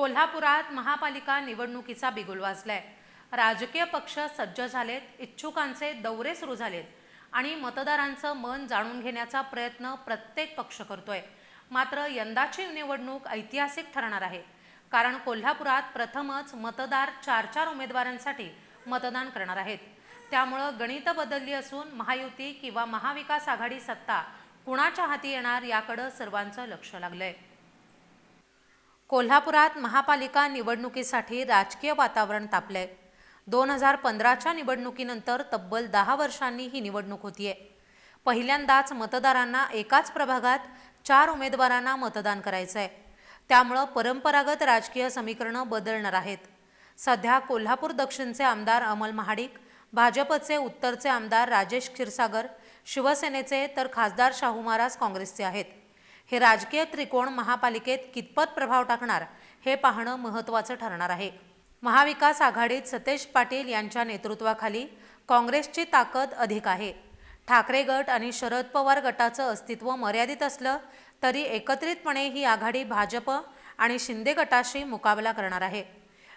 कोल्हापुरात महापालिका निवडणुकीचा बिगुल वाजलाय. राजकीय पक्ष सज्ज झालेत इच्छुकांचे दौरे सुरू झालेत आणि मतदारांचं मन जाणून घेण्याचा प्रयत्न प्रत्येक पक्ष करतोय. मात्र यंदाची निवडणूक ऐतिहासिक ठरणार आहे. कारण कोल्हापुरात प्रथमच मतदार चार चार उमेदवारांसाठी मतदान करणार आहेत. त्यामुळं गणित बदलली असून महायुती किंवा महाविकास आघाडी सत्ता कुणाच्या हाती येणार याकडं सर्वांचं लक्ष लागलंय. कोल्हापुरात महापालिका निवडणुकीसाठी राजकीय वातावरण तापलंय. दोन हजार पंधराच्या निवडणुकीनंतर तब्बल दहा वर्षांनी ही निवडणूक होतीये. पहिल्यांदाच मतदारांना एकाच प्रभागात चार उमेदवारांना मतदान करायचं आहे त्यामुळं परंपरागत राजकीय समीकरणं बदलणार आहेत. सध्या कोल्हापूर दक्षिणचे आमदार अमल महाडिक भाजपचे उत्तरचे आमदार राजेश क्षीरसागर शिवसेनेचे तर खासदार शाहू महाराज काँग्रेसचे आहेत. हे राजकीय त्रिकोण महापालिकेत कितपत प्रभाव टाकणार हे पाहणं महत्त्वाचं ठरणार आहे. महाविकास आघाडीत सतेज पाटील यांच्या नेतृत्वाखाली काँग्रेसची ताकद अधिक आहे. ठाकरे गट आणि शरद पवार गटाचं अस्तित्व मर्यादित असलं तरी एकत्रितपणे ही आघाडी भाजप आणि शिंदे गटाशी मुकाबला करणार आहे.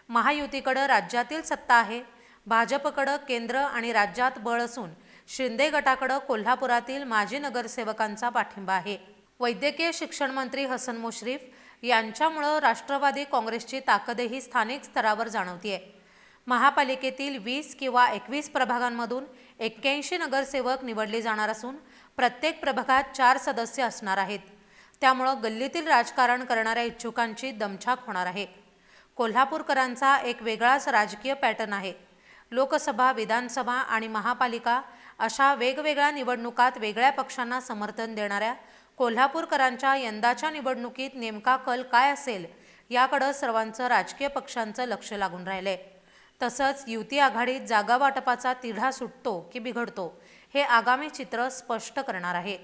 महायुतीकडं राज्यातील सत्ता आहे भाजपकडं केंद्र आणि राज्यात बळ असून शिंदे गटाकडं कोल्हापुरातील माजी नगरसेवकांचा पाठिंबा आहे. वैद्यकीय शिक्षण मंत्री हसन मुश्रीफ यांच्यामुळं राष्ट्रवादी काँग्रेसची ताकदही स्थानिक स्तरावर जाणवतीये. महापालिकेतील वीस किंवा एकवीस प्रभागांमधून एक्क्याऐंशी नगरसेवक निवडले जाणार असून प्रत्येक प्रभागात चार सदस्य असणार आहेत. त्यामुळं गल्लीतील राजकारण करणाऱ्या इच्छुकांची दमछाक होणार आहे. कोल्हापूरकरांचा एक वेगळाच राजकीय पॅटर्न आहे. लोकसभा विधानसभा आणि महापालिका अशा वेगवेगळ्या निवडणुकात वेगळ्या पक्षांना समर्थन देणाऱ्या कोल्हापूरकरांच्या यंदाच्या निवडणुकीत नेमका कल काय असेल याकडं सर्वांचं राजकीय पक्षांचं लक्ष लागून राहिले तसंच युती आघाडीत जागा वाटपाचा तिढा सुटतो की बिघडतो हे आगामी चित्र स्पष्ट करणार आहे.